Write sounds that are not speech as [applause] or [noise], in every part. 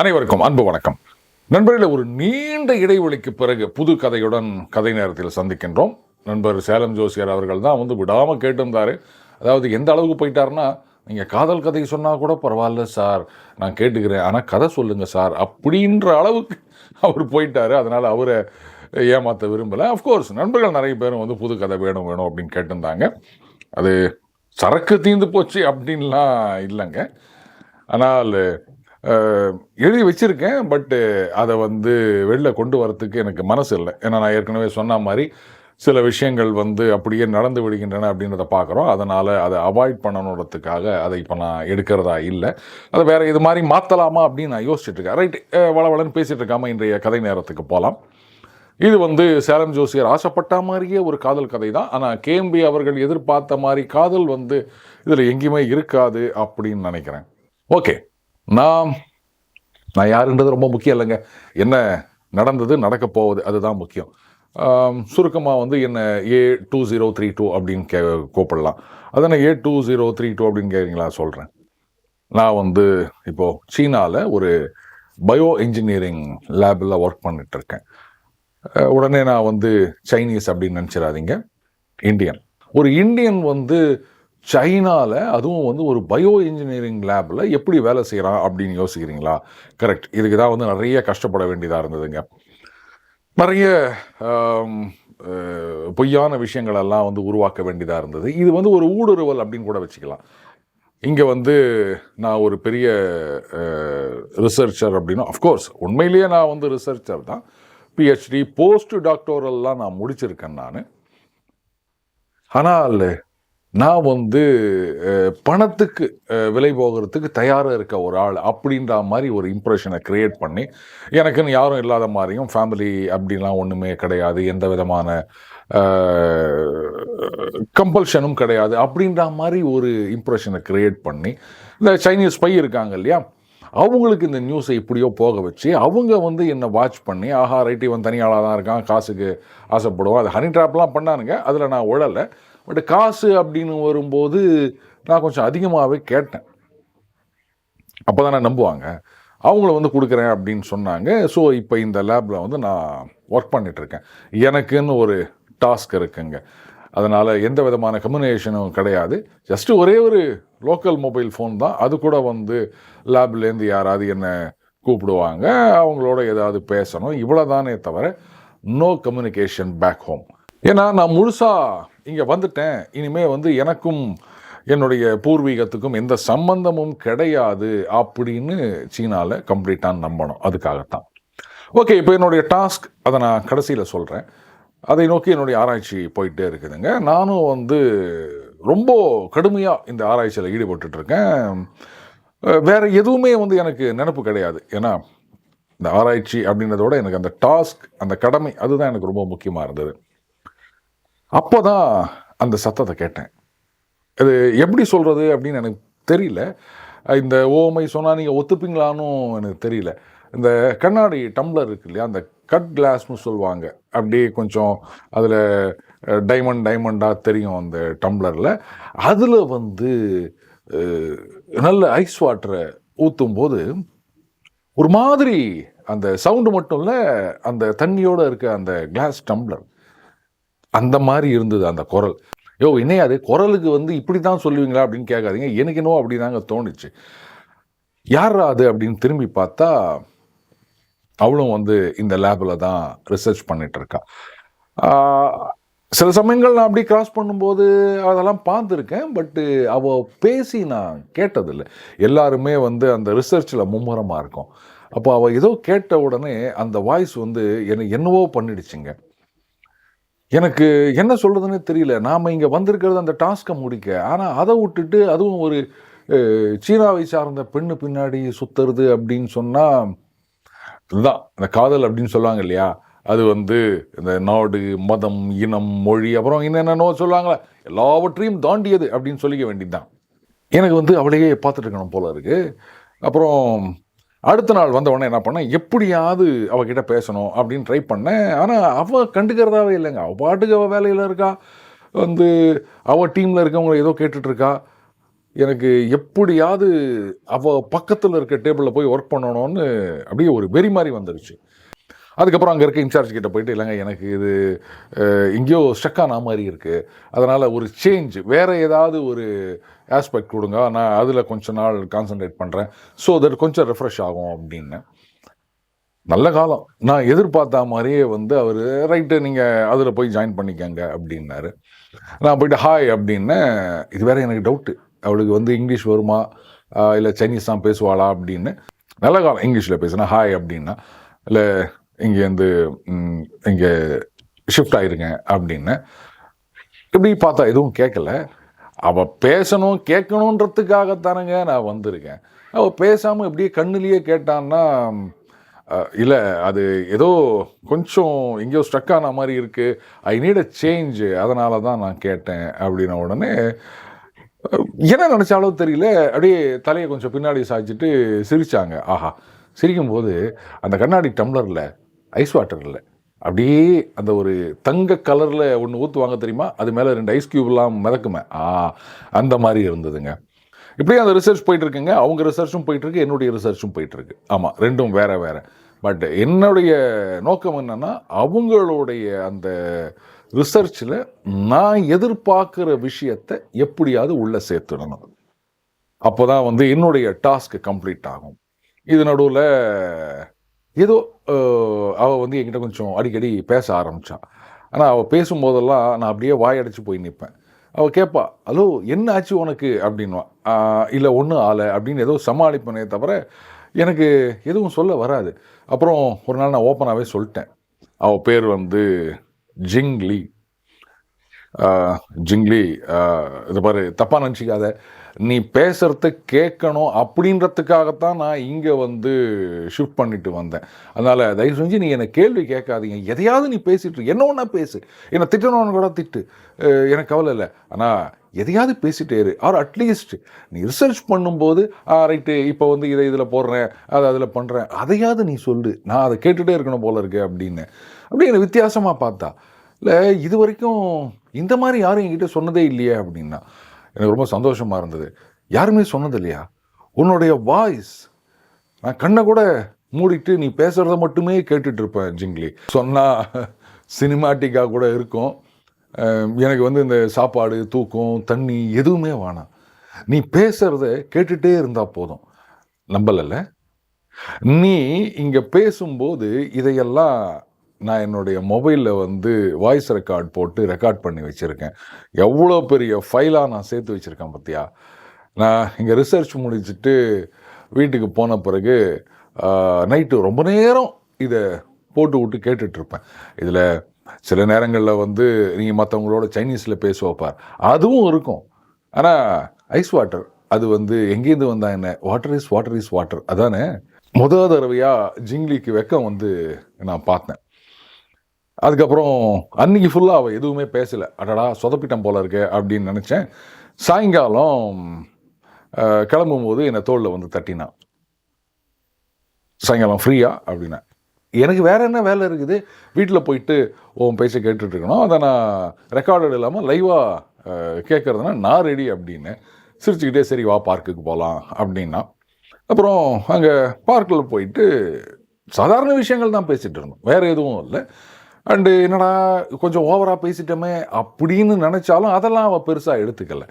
அனைவருக்கும் அன்பு வணக்கம். நண்பர்களில் ஒரு நீண்ட இடைவெளிக்கு பிறகு புது கதையுடன் கதை நேரத்தில் சந்திக்கின்றோம். நண்பர் சேலம் ஜோசியர் அவர்கள் தான் வந்து விடாமல் கேட்டிருந்தாரு. அதாவது எந்த அளவுக்கு போயிட்டார்னா நீங்கள் காதல் கதை சொன்னால் கூட பரவாயில்ல சார். நான் கேட்டுக்கிறேன். ஆனால் கதை சொல்லுங்கள் சார். அப்படின்ற அளவுக்கு அவர் போயிட்டார். அதனால் அவரை ஏமாற்ற விரும்பலை. அஃப்கோர்ஸ் நண்பர்கள் நிறைய பேரும் வந்து புது கதை வேணும் வேணும் அப்படின்னு கேட்டிருந்தாங்க. அது சரக்கு தீர்ந்து போச்சு அப்படின்லாம் இல்லைங்க. ஆனால் எழுதி வச்சுருக்கேன் பட்டு அதை வந்து வெளில கொண்டு வரத்துக்கு எனக்கு மனசு இல்லை. ஏன்னா நான் ஏற்கனவே சொன்ன மாதிரி சில விஷயங்கள் வந்து அப்படியே நடந்து விடுகின்றன அப்படின்றத பார்க்குறோம். அதனால் அதை அவாய்ட் பண்ணணுன்றதுக்காக அதை இப்போ நான் எடுக்கிறதா இல்லை. அதை வேறு இது மாதிரி மாற்றலாமா அப்படின்னு நான் யோசிச்சுட்டு இருக்கேன். ரைட் வளவளன்னு பேசிகிட்டு இருக்காம இன்றைய கதை நேரத்துக்கு போகலாம். இது வந்து சேலம் ஜோசியர் ஆசைப்பட்ட மாதிரியே ஒரு காதல் கதை தான். ஆனால் கேஎம்பி அவர்கள் எதிர்பார்த்த மாதிரி காதல் வந்து இதில் எங்கேயுமே இருக்காது அப்படின்னு நினைக்கிறேன். ஓகே நான் நான் யாருன்றது ரொம்ப முக்கியம் இல்லைங்க. என்ன நடந்தது நடக்க போகுது அதுதான் முக்கியம். சுருக்கமாக வந்து என்ன A two zero three two அப்படின்னு கே கூப்பிடலாம். அதானே A two zero three two அப்படின்னு கேட்குறீங்களா சொல்கிறேன் நான் வந்து இப்போது சீனாவில் ஒரு பயோ இன்ஜினியரிங் லேபில் ஒர்க் பண்ணிட்டுருக்கேன். உடனே நான் வந்து சைனீஸ் அப்படின்னு நினச்சிடாதீங்க. இந்தியன் ஒரு இந்தியன் வந்து சைனாவில் அதுவும் வந்து ஒரு பயோ இன்ஜினியரிங் லேபில் எப்படி வேலை செய்கிறான் அப்படின்னு யோசிக்கிறீங்களா? கரெக்ட். இதுக்கு தான் வந்து நிறைய கஷ்டப்பட வேண்டியதாக இருந்ததுங்க. நிறைய பொய்யான விஷயங்களெல்லாம் வந்து உருவாக்க வேண்டியதாக இருந்தது. இது வந்து ஒரு ஊடுருவல் அப்படின்னு கூட வச்சுக்கலாம். இங்கே வந்து நான் ஒரு பெரிய ரிசர்ச்சர் அப்படின்னா அஃப்கோர்ஸ் உண்மையிலேயே நான் வந்து ரிசர்ச்சர் தான். பிஹெச்டி போஸ்ட் டாக்டோரெல்லாம் நான் முடிச்சிருக்கேன் நான். ஆனால் நான் வந்து பணத்துக்கு விலை போகிறதுக்கு தயாராக இருக்க ஒரு ஆள் அப்படின்ற மாதிரி ஒரு இம்ப்ரெஷனை க்ரியேட் பண்ணி எனக்குன்னு யாரும் இல்லாத மாதிரியும் ஃபேமிலி அப்படிலாம் ஒன்றுமே கிடையாது. எந்த விதமான கம்பல்ஷனும் கிடையாது. அப்படின்ற மாதிரி ஒரு இம்ப்ரெஷனை க்ரியேட் பண்ணி இந்த சைனீஸ் பை இருக்காங்க இல்லையா? அவங்களுக்கு இந்த நியூஸை இப்படியோ போக வச்சு அவங்க வந்து என்னை வாட்ச் பண்ணி ஆஹா ரைட் இவன் தனியாளாக தான் இருக்கான் காசுக்கு ஆசைப்படுவான். அது ஹனி ட்ராப்லாம் பண்ணானுங்க. அதில் நான் உழலை. பட் காசு அப்படின்னு வரும்போது நான் கொஞ்சம் அதிகமாகவே கேட்டேன். அப்போ தானே நம்புவாங்க. அவங்கள வந்து கொடுக்குறேன் அப்படின்னு சொன்னாங்க. ஸோ இப்போ இந்த லேபில் வந்து நான் ஒர்க் பண்ணிகிட்ருக்கேன் எனக்குன்னு ஒரு டாஸ்க் இருக்குங்க. அதனால் எந்த விதமான கம்யூனிகேஷனும் கிடையாது. ஜஸ்ட்டு ஒரே ஒரு லோக்கல் மொபைல் ஃபோன் தான். அது கூட வந்து லேப்லேருந்து யாராவது என்னை கூப்பிடுவாங்க. அவங்களோட ஏதாவது பேசணும். இவ்வளோ தானே தவிர நோ கம்யூனிகேஷன் பேக் ஹோம் ஏன்னா நான் முழுசாக இங்கே வந்துட்டேன். இனிமேல் வந்து எனக்கும் என்னுடைய பூர்வீகத்துக்கும் எந்த சம்பந்தமும் கிடையாது அப்படின்னு சீனாவில் கம்ப்ளீட்டாக நம்பணும். அதுக்காகத்தான். ஓகே இப்போ என்னுடைய டாஸ்க் அதை நான் கடைசியில் சொல்கிறேன் அதை நோக்கி என்னுடைய ஆராய்ச்சி போயிட்டே இருக்குதுங்க. நானும் வந்து ரொம்ப கடுமையாக இந்த ஆராய்ச்சியில் ஈடுபட்டுருக்கேன் வேறு எதுவுமே வந்து எனக்கு நினப்பு கிடையாது. ஏன்னா இந்த ஆராய்ச்சி அப்படின்றதோட எனக்கு அந்த டாஸ்க் அந்த கடமை அதுதான் எனக்கு ரொம்ப முக்கியமாக இருந்தது. அப்போ தான் அந்த சத்தத்தை கேட்டேன். அது எப்படி சொல்கிறது அப்படின்னு எனக்கு தெரியல. இந்த ஓமை சொன்னால் நீங்கள் ஒத்துப்பீங்களான்னு எனக்கு தெரியல. இந்த கண்ணாடி டம்ளர் இருக்கு இல்லையா அந்த கட் கிளாஸ்னு சொல்லுவாங்க. அப்படியே கொஞ்சம் அதில் டைமண்ட் டைமண்டாக தெரியும் அந்த டம்ளரில். அதில் வந்து நல்ல ஐஸ் வாட்டரை ஊற்றும் போது ஒரு மாதிரி அந்த சவுண்டு மட்டும் இல்லை அந்த தண்ணியோடு இருக்க அந்த கிளாஸ் டம்ளர் அந்த மாதிரி இருந்தது அந்த குரல். யோ இணையாது குரலுக்கு வந்து இப்படி தான் சொல்லுவீங்களா அப்படின்னு கேட்காதீங்க. எனக்கு என்னவோ அப்படி தாங்க தோணுச்சு. யாரா அது அப்படின்னு திரும்பி பார்த்தா அவளும் வந்து இந்த லேபில் தான் ரிசர்ச் பண்ணிகிட்ருக்கா சில சமயங்கள் நான் அப்படி கிராஸ் பண்ணும்போது அதெல்லாம் பார்த்துருக்கேன். பட்டு அவள் பேசி நான் கேட்டதில்லை. எல்லாருமே வந்து அந்த ரிசர்ச்சில் மும்முரமாக இருக்கும். அப்போ அவள் ஏதோ கேட்ட உடனே அந்த வாய்ஸ் வந்து என்னை என்னவோ பண்ணிடுச்சுங்க. எனக்கு என்ன சொல்கிறதுனே தெரியல. நாம் இங்கே வந்திருக்கிறது அந்த டாஸ்க்கை முடிக்க. ஆனால் அதை விட்டுட்டு அதுவும் ஒரு சீனாவை சார்ந்த பெண்ணு பின்னாடி சுத்துறது அப்படின்னு சொன்னால் இதுதான். இந்த காதல் அப்படின்னு சொல்லுவாங்க இல்லையா? அது வந்து இந்த நாடு மதம் இனம் மொழி அப்புறம் என்னென்னோ சொல்லுவாங்களே. எல்லாவற்றையும் தாண்டியது அப்படின்னு சொல்லிக்க வேண்டியதுதான். எனக்கு வந்து அவளையே பார்த்துட்டு இருக்கணும் போல இருக்குது அப்புறம் அடுத்த நாள் வந்த உடனே என்ன பண்ணேன் எப்படியாவது அவகிட்ட பேசணும் அப்படின்னு ட்ரை பண்ணேன். ஆனால் அவள் கண்டுக்கிறதாவே இல்லைங்க. அவள் பாட்டுக்கு அவள் வேலையில் இருக்கா? வந்து அவள் டீமில் இருக்கவங்களை ஏதோ கேட்டுட்ருக்கா எனக்கு எப்படியாவது அவள் பக்கத்தில் இருக்க டேபிளில் போய் ஒர்க் பண்ணணும்னு அப்படியே ஒரு வெறி மாதிரி வந்துருச்சு. அதுக்கப்புறம் அங்கே இருக்க இன்சார்ஜ் கிட்ட போயிட்டு இல்லைங்க எனக்கு இது எங்கேயோ ஸ்டக் ஆன மாதிரி இருக்குது அதனால் ஒரு சேஞ்ச் வேறு ஏதாவது ஒரு ஆஸ்பெக்ட் கொடுங்க. நான் அதில் கொஞ்ச நாள் கான்சென்ட்ரேட் பண்ணுறேன் ஸோ தட் கொஞ்சம் ரெஃப்ரெஷ் ஆகும் அப்படின்னு. நல்ல காலம். நான் எதிர்பார்த்த மாதிரியே வந்து அவர் ரைட்டு நீங்கள் அதில் போய் ஜாயின் பண்ணிக்கங்க அப்படின்னாரு. நான் போயிட்டு ஹாய் அப்படின்னு. இது வேறு எனக்கு டவுட்டு அவளுக்கு வந்து இங்கிலீஷ் வருமா? இல்லை சைனீஸ் தான் பேசுவாளா? அப்படின்னு. நல்ல காலம். இங்கிலீஷில் பேசுனா ஹாய் அப்படின்னா இல்லை இங்கேருந்து இங்கே ஷிஃப்ட் ஆயிருங்க அப்படின்னு இப்படி பார்த்தா எதுவும் கேட்கல. அவள் பேசணும் கேட்கணுன்றதுக்காகத்தானங்க நான் வந்திருக்கேன். அவள் பேசாமல் இப்படியே கண்ணுலேயே கேட்டான்னா இல்லை அது ஏதோ கொஞ்சம் எங்கேயோ ஸ்ட்ரக் ஆன மாதிரி இருக்குது ஐ நீட் அ சேஞ்ச் அதனால தான் நான் கேட்டேன் அப்படின்ன உடனே என்ன நினச்சாலோ தெரியல. அப்படியே தலையை கொஞ்சம் பின்னாடி சாய்ச்சிட்டு சிரித்தாங்க ஆஹா சிரிக்கும்போது அந்த கண்ணாடி டம்ளரில் ஐஸ் வாட்டர் இல்லை அப்படியே அந்த ஒரு தங்க கலரில் ஒன்று ஊற்றுவாங்க தெரியுமா? அது மேலே ரெண்டு ஐஸ் கியூப்லாம் மிதக்குமே. ஆ அந்த மாதிரி இருந்ததுங்க. இப்படியே அந்த ரிசர்ச் போயிட்டுருக்குங்க. அவங்க ரிசர்ச்சும் போயிட்டுருக்கு என்னுடைய ரிசர்ச்சும் போயிட்டு இருக்கு ஆமாம் ரெண்டும் வேறு வேறு. பட் என்னுடைய நோக்கம் என்னன்னா அவங்களுடைய அந்த ரிசர்ச்சில் நான் எதிர்பார்க்குற விஷயத்தை எப்படியாவது உள்ளே சேர்த்துடணும். அப்போ தான் வந்து என்னுடைய டாஸ்க் கம்ப்ளீட் ஆகும். இது நடுவில் ஏதோ அவள் வந்து என்கிட்ட கொஞ்சம் அடிக்கடி பேச ஆரம்பிச்சா. ஆனால் அவள் பேசும்போதெல்லாம் நான் அப்படியே வாயடைச்சு போய் நிற்பேன் அவள் கேட்பா ஹலோ என்ன ஆச்சு உனக்கு? அப்படின்வா இல்லை ஒன்றும் ஆலை அப்படின்னு ஏதோ சமாளிப்பனே தவிர எனக்கு எதுவும் சொல்ல வராது. அப்புறம் ஒரு நாள் நான் ஓப்பனாகவே சொல்லிட்டேன். அவள் பேர் வந்து ஜிங்லி. ஜிங்லி இது பாரு தப்பாக நினச்சிக்காத. நீ பேசுகிறத கேட்கணும் அப்படின்றதுக்காகத்தான் நான் இங்கே வந்து ஷிஃப்ட் பண்ணிட்டு வந்தேன். அதனால் தயவு செஞ்சு நீ என்னை கேள்வி கேட்காதீங்க. எதையாவது நீ பேசிட்டு என்ன ஒன்றா பேசு. என்னை திட்டணும்னு கூட திட்டு. எனக்கு கவலை இல்லை. ஆனால் எதையாவது பேசிட்டே இரு. ஆர் அட்லீஸ்ட் நீ ரிசர்ச் பண்ணும்போது ஆ ரைட்டு இப்போ வந்து இதை இதில் போடுறேன். அதை அதில் பண்ணுறேன் அதையாவது நீ சொல்லு. நான் அதை கேட்டுகிட்டே இருக்கணும் போல இருக்கு அப்படின்னு. அப்படி என்னை வித்தியாசமாக பார்த்தா. இல்லை இது வரைக்கும் இந்த மாதிரி யாரும் என்கிட்ட சொன்னதே இல்லையே அப்படின்னா எனக்கு ரொம்ப சந்தோஷமாக இருந்தது. யாருமே சொன்னது இல்லையா உன்னுடைய வாய்ஸ் நான் கண்ணை கூட மூடிட்டு நீ பேசுகிறத மட்டுமே கேட்டுட்டு இருப்பேன் ஜிங்லி. சொன்னால் சினிமாட்டிக்காக கூட இருக்கும். எனக்கு வந்து இந்த சாப்பாடு தூக்கம் தண்ணி எதுவுமே வேணாம். நீ பேசுகிறத கேட்டுகிட்டே இருந்தால் போதும். நம்பலல்ல? நீ இங்கே பேசும்போது இதையெல்லாம் நான் என்னுடைய மொபைலில் வந்து வாய்ஸ் ரெக்கார்ட் போட்டு ரெக்கார்ட் பண்ணி வச்சுருக்கேன். எவ்வளோ பெரிய ஃபைலாக நான் சேர்த்து வச்சுருக்கேன் பார்த்தியா நான் இங்கே ரிசர்ச் முடிச்சுட்டு வீட்டுக்கு போன பிறகு நைட்டு ரொம்ப நேரம் இதை போட்டு விட்டு கேட்டுட்ருப்பேன் இதில் சில நேரங்களில் வந்து நீங்கள் மற்றவங்களோட சைனீஸில் பேசுவப்பார் அதுவும் இருக்கும். ஆனால் ஐஸ் வாட்டர் அது வந்து எங்கேருந்து வந்தால் என்ன? Water is water is water அதானே? முத தடவையாக ஜிங்லிக்கு வெக்கம் வந்து நான் பார்த்தேன். அதுக்கப்புறம் அன்னைக்கு ஃபுல்லாக அவள் எதுவுமே பேசலை. அடடா சொதப்பிட்டம் போல இருக்கு அப்படின்னு நினச்சேன். சாயங்காலம் கிளம்பும்போது என்னை தோளில் வந்து தட்டினான் சாயங்காலம் ஃப்ரீயா அப்படின்னா. எனக்கு வேறு என்ன வேலை இருக்குது? வீட்டில் போயிட்டு உன் பேச கேட்டுட்ருக்கணும் அதை நான் ரெக்கார்டட் இல்லாமல் லைவாக கேட்குறதுனா நான் ரெடி அப்படின்னு சிரிச்சுக்கிட்டே சரி வா பார்க்குக்கு போகலாம் அப்படின்னா. அப்புறம் அங்கே பார்க்கில் போயிட்டு சாதாரண விஷயங்கள் தான் பேசிகிட்டு இருந்தோம். வேறு எதுவும் இல்லை. அண்டு என்னடா கொஞ்சம் ஓவராக பேசிட்டோமே அப்படின்னு நினச்சாலும் அதெல்லாம் அவள் பெருசாக எடுத்துக்கல.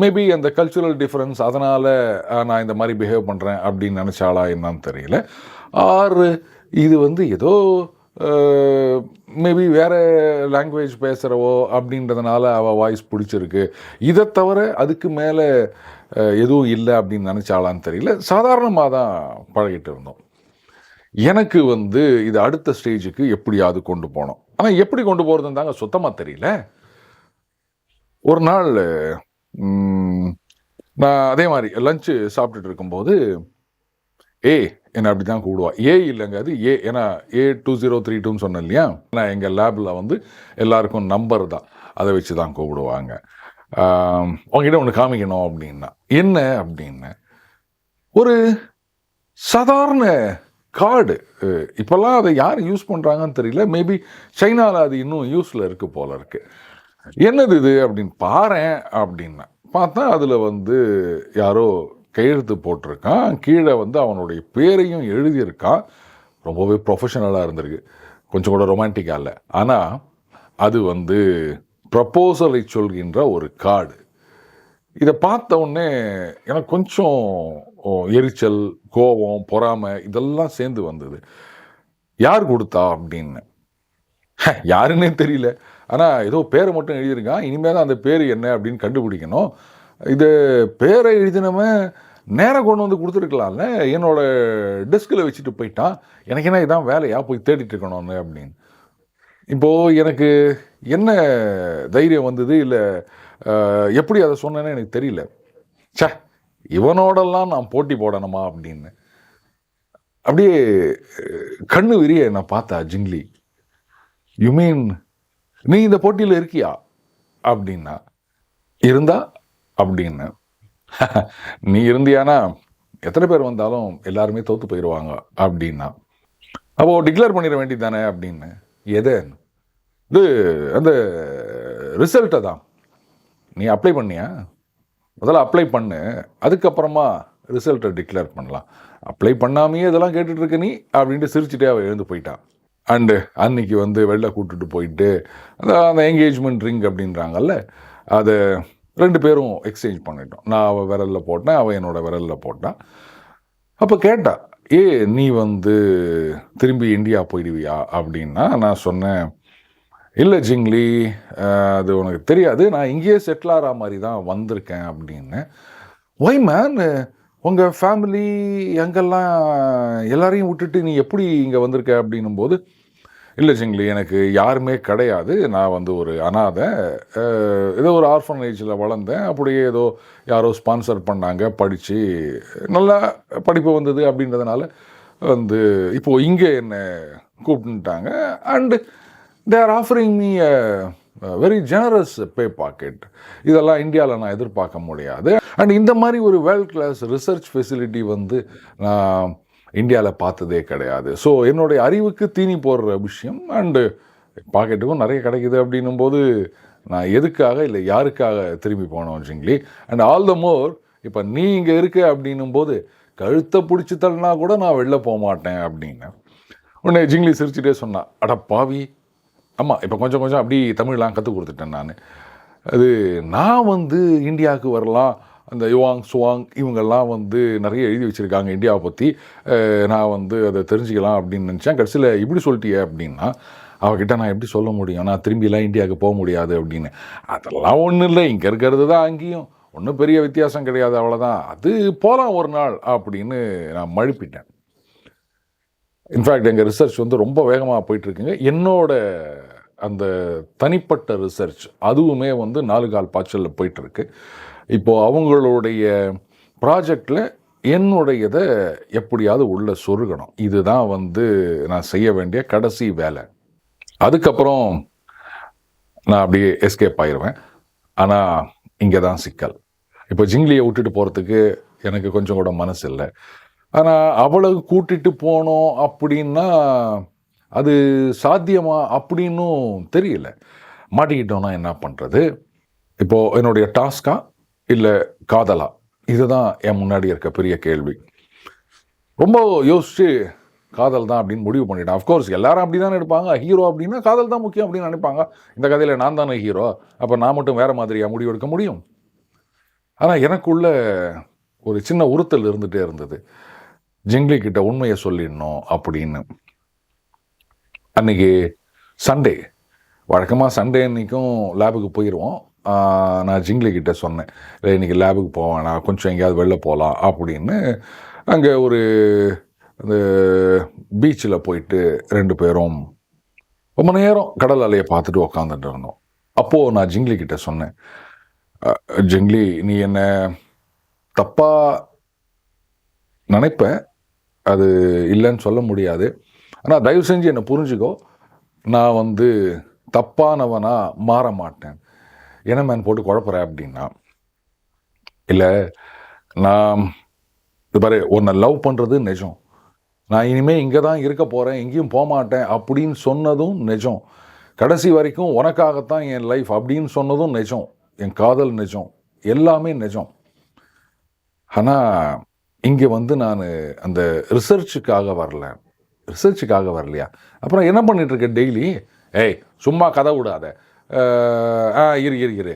மேபி அந்த கல்ச்சுரல் டிஃப்ரென்ஸ் அதனால் நான் இந்த மாதிரி பிஹேவ் பண்ணுறேன் அப்படின்னு நினச்சாளா என்னன்னு தெரியல. ஆர் இது வந்து ஏதோ மேபி வேறு லாங்குவேஜ் பேசுகிறவோ அப்படின்றதுனால அவள் வாய்ஸ் பிடிச்சிருக்கு. இதை தவிர அதுக்கு மேலே எதுவும் இல்லை அப்படின்னு நினச்சாளான்னு தெரியல. சாதாரணமாக தான் பழகிட்டு இருந்தோம். எனக்கு வந்து இது அடுத்த ஸ்டேஜுக்கு எப்படியாவது கொண்டு போனோம் ஆனால் எப்படி கொண்டு போகிறதுன்னு தாங்க சுத்தமாக தெரியல. ஒரு நாள் நான் அதே மாதிரி லஞ்சு சாப்பிட்டுட்டு இருக்கும்போது ஏ என்னை அப்படி தான் கூடுவா ஏ இல்லைங்க அது ஏ ஏன்னா ஏ டூ ஜீரோ த்ரீ டூன்னு சொன்னேன் இல்லையா? நான் எங்கள் லேபில் வந்து எல்லாருக்கும் நம்பர் தான். அதை வச்சு தான் கூப்பிடுவாங்க. உங்ககிட்ட ஒன்று காமிக்கணும் அப்படின்னா. என்ன அப்படின்னு ஒரு சாதாரண கார்டு. இப்போல்லாம் அதை யார் யூஸ் பண்ணுறாங்கன்னு தெரியல. மேபி சைனாவில் அது இன்னும் யூஸில் இருக்குது போல இருக்குது என்னது இது அப்படின்னு பாரேன் அப்படின்னா பார்த்தா அதில் வந்து யாரோ கையெழுத்து போட்டிருக்கான். கீழே வந்து அவனுடைய பேரையும் எழுதியிருக்கான். ரொம்பவே ப்ரொஃபஷனலாக இருந்திருக்கு. கொஞ்சம் கூட ரொமான்டிக்காக இல்லை. ஆனால் அது வந்து ப்ரப்போசலை சொல்கின்ற ஒரு கார்டு. இதை பார்த்த உடனே எனக்கு கொஞ்சம் எரிச்சல் கோபம் பொறாமை இதெல்லாம் சேர்ந்து வந்தது. யார் கொடுத்தா? அப்படின்னு. யாருன்னே தெரியல. ஆனால் ஏதோ பேரை மட்டும் எழுதியிருக்கான் இனிமேல் தான் அந்த பேர் என்ன? அப்படின்னு கண்டுபிடிக்கணும். இது பேரை எழுதினவன் நேரம் கொண்டு வந்து கொடுத்துருக்கலாம்ல. என்னோட டெஸ்கில் வச்சுட்டு போயிட்டான். எனக்கு என்ன இதான் வேலையாக போய் தேடிட்டு இருக்கணும்னு அப்படின்னு. இப்போது எனக்கு என்ன தைரியம் வந்தது? இல்லை எப்படி அதை சொன்னேன்னு எனக்கு தெரியல. சே இவனோடெல்லாம் நான் போட்டி போடணுமா அப்படின்னு. அப்படியே கண்ணு விரிய நான் பார்த்தா ஜிங்லி யூ மீன் நீ இந்த போட்டியில் இருக்கியா? அப்படின்னா இருந்தா அப்படின்னு. [laughs] நீ இருந்தியானா? எத்தனை பேர் வந்தாலும் எல்லாருமே தோத்து போயிடுவாங்க அப்படின்னா. அப்போ டிக்ளேர் பண்ணிட வேண்டியது தானே அப்படின்னு. எதை? இது அந்த ரிசல்ட்டை தான் நீ அப்ளை பண்ணியா? முதல்ல அப்ளை பண்ணு. அதுக்கப்புறமா ரிசல்ட்டை டிக்ளேர் பண்ணலாம். அப்ளை பண்ணாமையே இதெல்லாம் கேட்டுட்ருக்க நீ? அப்படின்ட்டு சிரிச்சுட்டே அவள் எழுந்து போயிட்டான். அண்டு அன்னைக்கு வந்து வெளில கூப்பிட்டுட்டு போயிட்டு அந்த அந்த என்கேஜ்மெண்ட் ரிங் அப்படின்றாங்கல்ல அதை ரெண்டு பேரும் எக்ஸ்சேஞ்ச் பண்ணிட்டோம். நான் அவள் விரலில் போட்டேன் அவள் என்னோட விரலில் போட்டான். அப்போ கேட்டா ஏ நீ வந்து திரும்பி இந்தியா போயிடுவியா? அப்படின்னா நான் சொன்னேன் இல்லை ஜிங்லி அது உனக்கு தெரியாது. நான் இங்கேயே செட்டில் ஆகிற மாதிரி தான் வந்திருக்கேன் அப்படின்னு. ஒய் மேன் உங்கள் ஃபேமிலி எங்கெல்லாம் எல்லாரையும் விட்டுட்டு நீ எப்படி இங்கே வந்திருக்க அப்படின்னும் போது இல்லை ஜிங்லி எனக்கு யாருமே கிடையாது. நான் வந்து ஒரு அனாதை ஏதோ ஒரு ஆர்ஃபனேஜில் வளர்ந்தேன். அப்படியே ஏதோ யாரோ ஸ்பான்சர் பண்ணாங்க படித்து நல்லா படிப்பு வந்தது அப்படின்றதுனால வந்து இப்போது இங்கே என்னை கூப்பிட்டுட்டாங்க. And they are offering me very generous pay packet இதெல்லாம் இந்தியாவில் நான் எதிர்பார்க்க முடியாது. அண்ட் இந்த மாதிரி ஒரு வேர்ல்ட் கிளாஸ் ரிசர்ச் ஃபெசிலிட்டி வந்து நான் இந்தியாவில் பார்த்ததே கிடையாது. ஸோ என்னுடைய அறிவுக்கு தீனி போடுற விஷயம் அண்டு பாக்கெட்டுக்கும் நிறைய கிடைக்குது அப்படின்னும் போது நான் எதுக்காக இல்லை யாருக்காக திரும்பி போனோம் ஜிங்லி? அண்ட் ஆல் த மோர் இப்போ நீ இங்கே இருக்க அப்படின்னும் போது கழுத்தை பிடிச்சி தள்ளினா கூட நான் வெளில போக மாட்டேன் அப்படின்னு. உடனே ஜிங்லி சிரிச்சுட்டே சொன்னான் அட பாவி ஆமாம் இப்போ கொஞ்சம் கொஞ்சம் அப்படி தமிழ்லாம் கற்றுக் கொடுத்துட்டேன் நான். அது நான் வந்து இந்தியாவுக்கு வரலாம் அந்த யுவாங் சுவாங் இவங்கெல்லாம் வந்து நிறைய எழுதி வச்சுருக்காங்க இந்தியாவை பற்றி நான் வந்து அதை தெரிஞ்சுக்கலாம் அப்படின்னு நினச்சேன். கடைசியில் இப்படி சொல்லிட்டியே அப்படின்னா அவகிட்ட நான் எப்படி சொல்ல முடியும்? நான் திரும்பிலாம் இந்தியாவுக்கு போக முடியாது அப்படின்னு. அதெல்லாம் ஒன்றும் இல்லை இங்கே இருக்கிறது தான் அங்கேயும். ஒன்றும் பெரிய வித்தியாசம் கிடையாது அவ்வளோதான் அது போகலாம் ஒரு நாள் அப்படின்னு நான் மழுப்பிட்டேன். இன்ஃபேக்ட் எங்கள் ரிசர்ச் வந்து ரொம்ப வேகமாக போயிட்டுருக்குங்க என்னோட அந்த தனிப்பட்ட ரிசர்ச் அதுவுமே வந்து நாலு கால் பாய்ச்சலில் போயிட்டுருக்கு. இப்போது அவங்களுடைய ப்ராஜெக்டில் என்னுடையதை எப்படியாவது உள்ள சொருகணும். இதுதான் வந்து நான் செய்ய வேண்டிய கடைசி வேலை. அதுக்கப்புறம் நான் அப்படியே எஸ்கேப் ஆயிடுவேன் ஆனால் இங்கே தான் சிக்கல். இப்போ ஜிங்லியை விட்டுட்டு போகிறதுக்கு எனக்கு கொஞ்சம் கூட மனசு இல்லை ஆனால் அவளை கூட்டிட்டு போனோம் அப்படின்னா அது சாத்தியமா அப்படின்னும் தெரியல. மாட்டிக்கிட்டோன்னா என்ன பண்ணுறது இப்போது என்னுடைய டாஸ்கா இல்லை காதலா? இதுதான் என் முன்னாடி இருக்க பெரிய கேள்வி. ரொம்ப யோசிச்சு காதல் தான் அப்படின்னு முடிவு பண்ணிட்டேன். அஃப்கோர்ஸ் எல்லாரும் அப்படி தானே எடுப்பாங்க ஹீரோ அப்படின்னா காதல் தான் முக்கியம் அப்படின்னு நினைப்பாங்க. இந்த கதையில் நான் தானே ஹீரோ அப்போ நான் மட்டும் வேறு மாதிரியாக முடிவு எடுக்க முடியும்? ஆனால் எனக்குள்ள ஒரு சின்ன உறுத்தல் இருந்துகிட்டே இருந்தது. ஜிங்லி கிட்ட உண்மையை சொல்லிடணும் அப்படின்னு. அன்னைக்கு சண்டே வழக்கமாக சண்டே அன்றைக்கும் லேபுக்கு போயிடுவோம் நான் ஜிங்லி கிட்டே சொன்னேன். இல்லை இன்னைக்கு லேபுக்கு போவேன் நான் கொஞ்சம் எங்கேயாவது வெளில போகலாம் அப்படின்னு. அங்கே ஒரு அந்த பீச்சில் போயிட்டு ரெண்டு பேரும் ரொம்ப நேரம் கடல் அலையை பார்த்துட்டு உக்காந்துட்டு இருந்தோம். அப்போது நான் ஜிங்லி கிட்ட சொன்னேன். ஜிங்லி நீ என்னை தப்பாக நினைப்பேன் அது இல்லைன்னு சொல்ல முடியாது. ஆனால் தயவு செஞ்சு என்னை புரிஞ்சுக்கோ. நான் வந்து தப்பானவனாக மாற மாட்டேன். என்ன மேன் போட்டு குழப்புற அப்படின்னா இல்லை நான் இது பாரு உன்னை லவ் பண்ணுறது நிஜம். நான் இனிமேல் இங்கே தான் இருக்க போகிறேன் எங்கேயும் போக மாட்டேன் அப்படின்னு சொன்னதும் நிஜம். கடைசி வரைக்கும் உனக்காகத்தான் என் லைஃப் அப்படின்னு சொன்னதும் நிஜம். என் காதல் நிஜம். எல்லாமே நிஜம். ஆனால் இங்கே வந்து நான் அந்த ரிசர்ச்சுக்காக வரல. ரிசர்ச்சுக்காக வரலையா? அப்புறம் என்ன பண்ணிட்டு இருக்க டெய்லி ஏய் சும்மா கதை விடாத. ஆ இரு இரு இரு.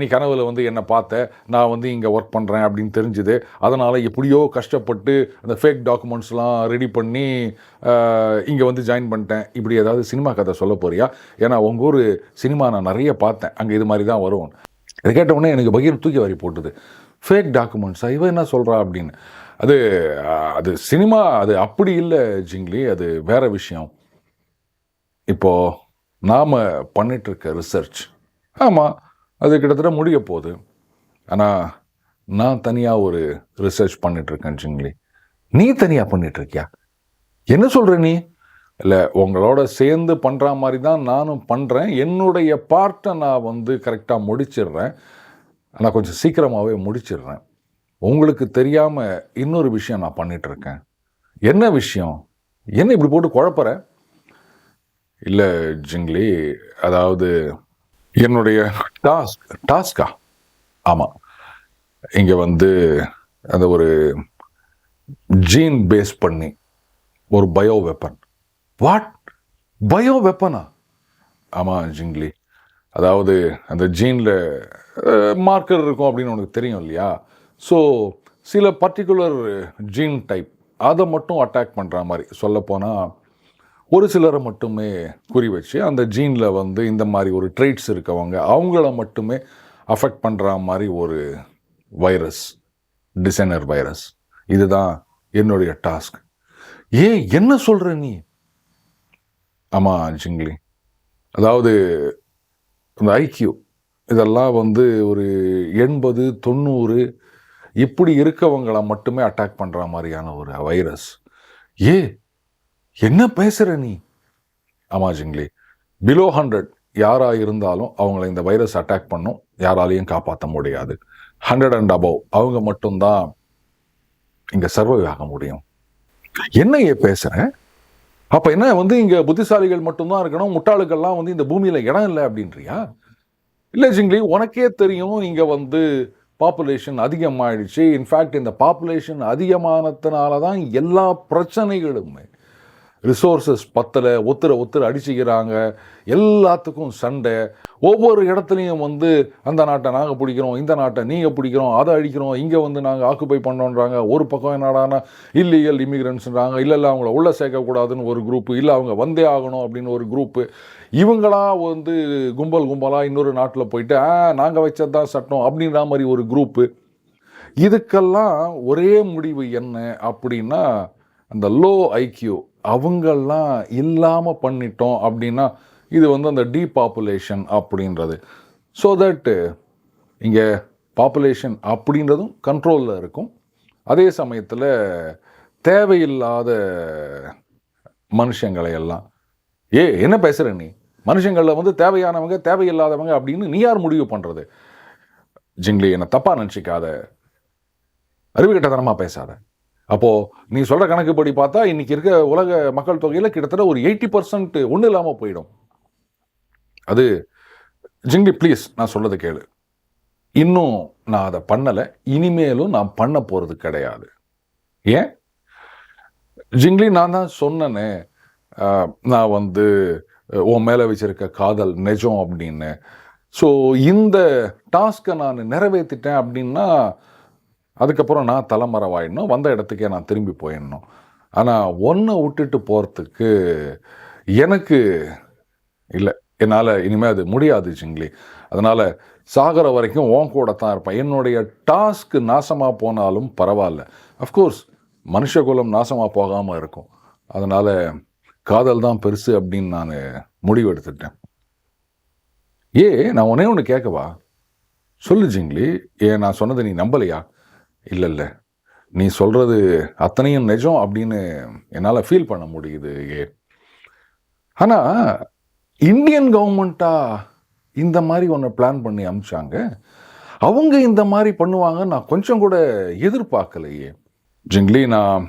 நீ கனவில் வந்து என்னை பார்த்த நான் வந்து இங்கே ஒர்க் பண்ணுறேன் அப்படின்னு தெரிஞ்சுது. அதனால் எப்படியோ கஷ்டப்பட்டு அந்த ஃபேக் டாக்குமெண்ட்ஸ்லாம் ரெடி பண்ணி இங்கே வந்து ஜாயின் பண்ணிட்டேன். இப்படி ஏதாவது சினிமா கதை சொல்ல போறியா? ஏன்னா உங்கள் ஊர் சினிமா நான் நிறைய பார்த்தேன். அங்கே இது மாதிரி தான் வரும். இதை கேட்ட உடனே எனக்கு பகீர் தூக்கி வாரி போட்டுது. ஃபேக் டாக்குமெண்ட்ஸா இவன் என்ன சொல்கிறா அப்படின்னு. அது அது சினிமா அது அப்படி இல்லை ஜிங்லி. அது வேற விஷயம். இப்போது நாம் பண்ணிகிட்ருக்க ரிசர்ச் ஆமாம் அது கிட்டத்தட்ட முடிய போகுது ஆனால் நான் தனியாக ஒரு ரிசர்ச் பண்ணிகிட்ருக்கேன் ஜிங்லி. நீ தனியாக பண்ணிகிட்ருக்கியா என்ன சொல்கிற நீ? இல்லை உங்களோட சேர்ந்து பண்ணுற மாதிரி தான் நானும் பண்ணுறேன் என்னுடைய பார்ட்டை நான் வந்து கரெக்டாக முடிச்சிடுறேன். ஆனால் கொஞ்சம் சீக்கிரமாகவே முடிச்சிடுறேன். உங்களுக்கு தெரியாமல் இன்னொரு விஷயம் நான் பண்ணிகிட்ருக்கேன் என்ன விஷயம்? என்ன இப்படி போட்டு குழப்பற? இல்லை ஜிங்லி அதாவது என்னுடைய டாஸ்க் டாஸ்கா ஆமாம் இங்கே வந்து அந்த ஒரு ஜீன் பேஸ் பண்ணி ஒரு பயோ வெப்பன் வாட் பயோ வெப்பனா ஆமாம் ஜிங்லி. அதாவது அந்த ஜீனில் மார்க்கர் இருக்கும் அப்படின்னு உனக்கு தெரியும் இல்லையா? ஸோ சில பர்டிகுலர் ஜீன் டைப் அதை மட்டும் அட்டாக் பண்ணுற மாதிரி சொல்லப்போனால் ஒரு சிலரை மட்டுமே குறி வச்சு அந்த ஜீனில் வந்து இந்த மாதிரி ஒரு ட்ரெய்ட்ஸ் இருக்கவங்க அவங்கள மட்டுமே அஃபெக்ட் பண்ணுற மாதிரி ஒரு வைரஸ் டிசைனர் வைரஸ் இதுதான் என்னுடைய டாஸ்க் ஏ என்ன சொல்கிற நீ? ஆமாம் ஜிங்லி. அதாவது அந்த ஐக்கியூ இதெல்லாம் வந்து ஒரு எண்பது தொண்ணூறு இப்படி இருக்கவங்களை மட்டுமே அட்டாக் பண்ணுற மாதிரியான ஒரு வைரஸ். ஏ என்ன பேசுகிற நீ? அமாஜிங்லி பிலோ ஹண்ட்ரட் யாராக இருந்தாலும் அவங்கள இந்த வைரஸ் அட்டாக் பண்ணும். யாராலையும் காப்பாற்ற முடியாது. ஹண்ட்ரட் அண்ட் அபவ் அவங்க மட்டும்தான் இங்கே சர்வை ஆக முடியும். என்ன ஏ பேசுகிறேன் அப்போ என்ன வந்து இங்கே புத்திசாலிகள் மட்டும்தான் இருக்கணும்? முட்டாளுக்கெல்லாம் வந்து இந்த பூமியில் இடம் இல்லை அப்படின்றியா? இல்லை ஜிங்லி உனக்கே தெரியும் இங்கே வந்து பாப்புலேஷன் அதிகமாயிடுச்சு. இன்ஃபேக்ட் இந்த பாப்புலேஷன் அதிகமானதுனால தான் எல்லா பிரச்சனைகளுமே ரிசோர்சஸ் பத்தலை ஒத்துற ஒத்துற அடிச்சுக்கிறாங்க. எல்லாத்துக்கும் சண்டை. ஒவ்வொரு இடத்துலையும் வந்து அந்த நாட்டை நாங்கள் பிடிக்கிறோம் இந்த நாட்டை நீங்கள் பிடிக்கிறோம் அதை அழிக்கிறோம் இங்கே வந்து நாங்கள் ஆக்குப்பை பண்ணோன்றாங்க ஒரு பக்கம் என்னடானா இல்லீகல் இமிகிரண்ட்ஸ்ன்றாங்க இல்லை இல்லை அவங்கள உள்ளே சேர்க்கக்கூடாதுன்னு ஒரு குரூப்பு இல்லை அவங்க வந்தே ஆகணும் அப்படின்னு ஒரு குரூப்பு இவங்களா வந்து கும்பல் கும்பலாக இன்னொரு நாட்டில் போயிட்டு ஆ நாங்கள் வச்சது தான் சட்டம் அப்படின்ற மாதிரி ஒரு குரூப்பு இதுக்கெல்லாம் ஒரே முடிவு என்ன அப்படின்னா அந்த லோ ஐக்யூ அவங்கெல்லாம் இல்லாமல் பண்ணிட்டோம் அப்படின்னா இது வந்து அந்த டீபாப்புலேஷன் அப்படின்றது. ஸோ தட் இங்கே பாப்புலேஷன் அப்படின்றதும் கண்ட்ரோலில் இருக்கும். அதே சமயத்தில் தேவையில்லாத மனுஷங்களை எல்லாம். ஏ என்ன பேசுகிற நீ? மனுஷங்களில் வந்து தேவையானவங்க தேவையில்லாதவங்க அப்படின்னு நீ யார் முடிவு பண்ணுறது ஜிங்லி என்னை தப்பாக நினச்சிக்காத. அறிவுகட்டத்தனமாக பேசாத. அப்போது நீ சொல்கிற கணக்குப்படி பார்த்தா இன்றைக்கி இருக்க உலக மக்கள் தொகையில் கிட்டத்தட்ட ஒரு எயிட்டி பர்சன்ட் ஒன்றும் இல்லாமல் போயிடும். அது ஜிங்லி ப்ளீஸ் நான் சொல்றதை கேளு. இன்னும் நான் அதை பண்ணலை. இனிமேலும் நான் பண்ண போகிறது கிடையாது. ஏன்? ஜிங்லி நான் தான் சொன்னனே. நான் வந்து உன் மேலே வச்சிருக்க காதல் நிஜம் அப்படின்னு. ஸோ இந்த டாஸ்க்கை நான் நிறைவேற்றிட்டேன் அப்படின்னா அதுக்கப்புறம் நான் தலைமறைவாயிடணும் வந்த இடத்துக்கே நான் திரும்பி போயிடணும். ஆனால் ஒன்றை விட்டுட்டு போகிறதுக்கு எனக்கு இல்லை. என்னால் இனிமேல் அது முடியாது ஜிங்லி. அதனால் சாகிற வரைக்கும் உன் கூட தான் இருப்பேன். என்னுடைய டாஸ்க்கு நாசமாக போனாலும் பரவாயில்ல. அஃப்கோர்ஸ் மனுஷகுலம் நாசமாக போகாமல் இருக்கும். அதனால் காதல் தான் பெருசு அப்படின்னு நான் முடிவு எடுத்துட்டேன். ஏ நான் ஒன்னே ஒன்று கேட்கவா? சொல்லு ஜிங்லி. ஏன் நான் சொன்னதை நீ நம்பலையா? இல்லை இல்லை நீ சொல்கிறது அத்தனையும் நிஜம் அப்படின்னு என்னால் ஃபீல் பண்ண முடியுது ஏ. ஆனால் இந்தியன் கவர்மெண்ட்டா இந்த மாதிரி ஒன்று பிளான் பண்ணி அமிச்சாங்க. அவங்க இந்த மாதிரி பண்ணுவாங்க நான் கொஞ்சம் கூட எதிர்பார்க்கலையே ஜிங்லி நான்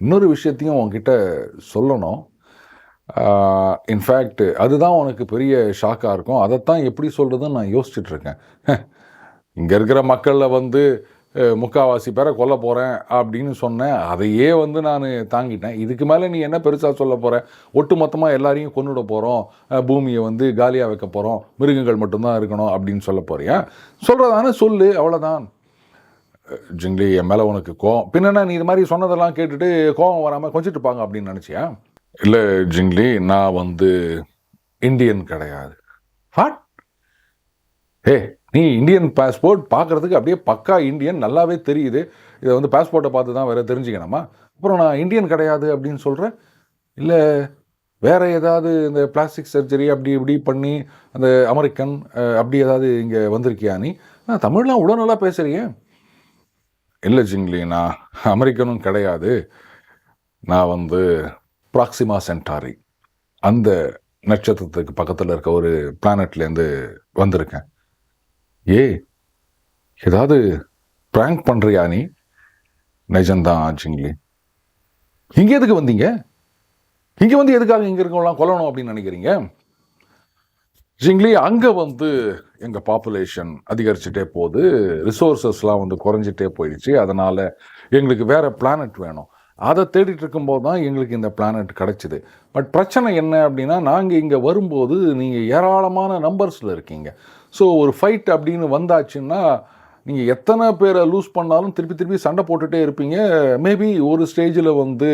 இன்னொரு விஷயத்தையும் உங்ககிட்ட சொல்லணும். இன்ஃபேக்ட் அதுதான் உனக்கு பெரிய ஷாக்காக இருக்கும். அதைத்தான் எப்படி சொல்கிறதுன்னு நான் யோசிச்சுட்ருக்கேன் இங்கே இருக்கிற மக்களில் வந்து முக்காவாசி பேரை கொல்ல போகிறேன் அப்படின்னு சொன்னேன். அதையே வந்து நான் தாங்கிட்டேன். இதுக்கு மேலே நீ என்ன பெருசாக சொல்ல போகிற ஒட்டு மொத்தமாக எல்லாரையும் கொண்டுட போகிறோம் பூமியை வந்து காலியாக வைக்க போகிறோம் மிருகங்கள் மட்டும்தான் இருக்கணும் அப்படின்னு சொல்ல போறியா? சொல்கிறதானே சொல்லு அவ்வளோதான் ஜிங்லி என் மேலே உனக்கு கோவம். பின்னா நீ இது மாதிரி சொன்னதெல்லாம் கேட்டுட்டு கோவம் வராமல் கொஞ்சிட்டு இருப்பாங்க அப்படின்னு நினச்சியா? இல்லை ஜிங்லி நான் வந்து இந்தியன் கிடையாது. வாட் ஏ நீ இந்தியன் பாஸ்போர்ட் பார்க்குறதுக்கு அப்படியே பக்கா இந்தியன் நல்லாவே தெரியுது. இதை வந்து பாஸ்போர்ட்டை பார்த்து தான் வேறு தெரிஞ்சுக்கணுமா? அப்புறம் நான் இந்தியன் கிடையாது அப்படின்னு சொல்கிறேன் இல்லை வேறு ஏதாவது இந்த பிளாஸ்டிக் சர்ஜரி அப்படி இப்படி பண்ணி அந்த அமெரிக்கன் அப்படி ஏதாவது இங்கே வந்திருக்கியா நீ? நான் தமிழ்லாம் இவ்வளோ நல்லா பேசுகிறீங்க இல்லை ஜிங்லி நான் அமெரிக்கனும் கிடையாது. நான் வந்து ப்ராக்சிமா சென்டாரி அந்த நட்சத்திரத்துக்கு பக்கத்தில் இருக்க ஒரு பிளானட்லேருந்து வந்திருக்கேன். ஏ ஏதாவது ப்ராங்க் பண்ணுறியா நீ? நிஜம்தான் ஜிங்லி இங்கே எதுக்கு வந்தீங்க? இங்கே வந்து எதுக்காக இங்கே இருக்கவங்களாம் கொல்லணும் அப்படின்னு நினைக்கிறீங்க? ஜிங்லி அங்கே வந்து எங்கள் பாப்புலேஷன் அதிகரிச்சுட்டே போகுது. ரிசோர்ஸஸ்லாம் வந்து குறைஞ்சிட்டே போயிடுச்சு. அதனால் எங்களுக்கு வேறு பிளானட் வேணும். அதை தேடிட்டு இருக்கும்போது தான் எங்களுக்கு இந்த பிளானட் கிடச்சிது. பட் பிரச்சனை என்ன அப்படின்னா நாங்கள் இங்கே வரும்போது நீங்கள் ஏராளமான நம்பர்ஸில் இருக்கீங்க. ஸோ ஒரு ஃபைட் அப்படின்னு வந்தாச்சுன்னா நீங்கள் எத்தனை பேரை லூஸ் பண்ணாலும் திருப்பி திருப்பி சண்டை போட்டுகிட்டே இருப்பீங்க. மேபி ஒரு ஸ்டேஜில் வந்து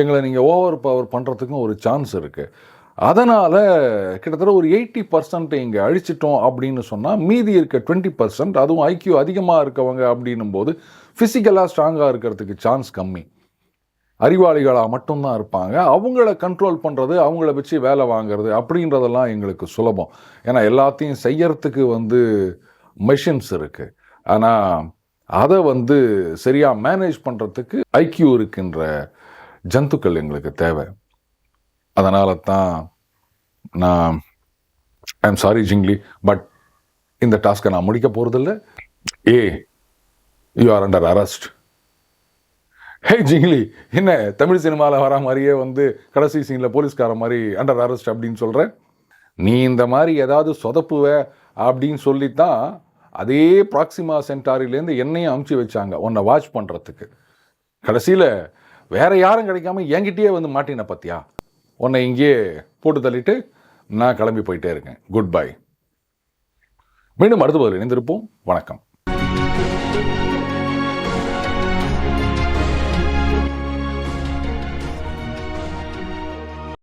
எங்களை நீங்கள் ஓவர் பவர் பண்ணுறதுக்கும் ஒரு சான்ஸ் இருக்குது அதனால் கிட்டத்தட்ட ஒரு எயிட்டி பர்சன்ட் இங்கே அழிச்சிட்டோம் அப்படின்னு சொன்னால் மீதி இருக்க டுவெண்ட்டி பர்சன்ட் அதுவும் ஐக்கியூ அதிகமாக இருக்கவங்க அப்படின்னும் போது ஃபிசிக்கலாக ஸ்ட்ராங்காக இருக்கிறதுக்கு சான்ஸ் கம்மி. அறிவாளிகளாக மட்டும்தான் இருப்பாங்க. அவங்கள கண்ட்ரோல் பண்ணுறது அவங்கள வச்சு வேலை வாங்குறது அப்படின்றதெல்லாம் எங்களுக்கு சுலபம். ஏன்னா எல்லாத்தையும் செய்யறதுக்கு வந்து மெஷின்ஸ் இருக்குது ஆனால் அதை வந்து சரியாக மேனேஜ் பண்ணுறதுக்கு ஐக்கியூ இருக்கின்ற ஜந்துக்கள் எங்களுக்கு தேவை. அதனால தான் நான் ஐம் சாரி ஜிங்லி பட் இந்த டாஸ்க்கை நான் முடிக்க போகிறதில்ல ஏ you are under arrest hey ஜிங்லி என்ன தமிழ் சினிமாவில் வர மாதிரியே வந்து கடைசி சீனில் போலீஸ்கார மாதிரி அண்டர் அரெஸ்ட் அப்படின்னு சொல்கிறேன் நீ இந்த மாதிரி ஏதாவது சொதப்புவ அப்படின்னு சொல்லித்தான் அதே ப்ராக்சிமா சென்டாரிலேருந்து என்னையும் அமுச்சு வச்சாங்க உன்னை வாட்ச் பண்ணுறதுக்கு கடைசியில் வேற யாரும் கிடைக்காம என்கிட்டயே வந்து மாட்டின பத்தியா? உன்னை இங்கேயே போட்டு தள்ளிட்டு நான் கிளம்பி போயிட்டே இருக்கேன். குட் பை மீண்டும் அடுத்த பதில் இணைந்திருப்போம். வணக்கம்.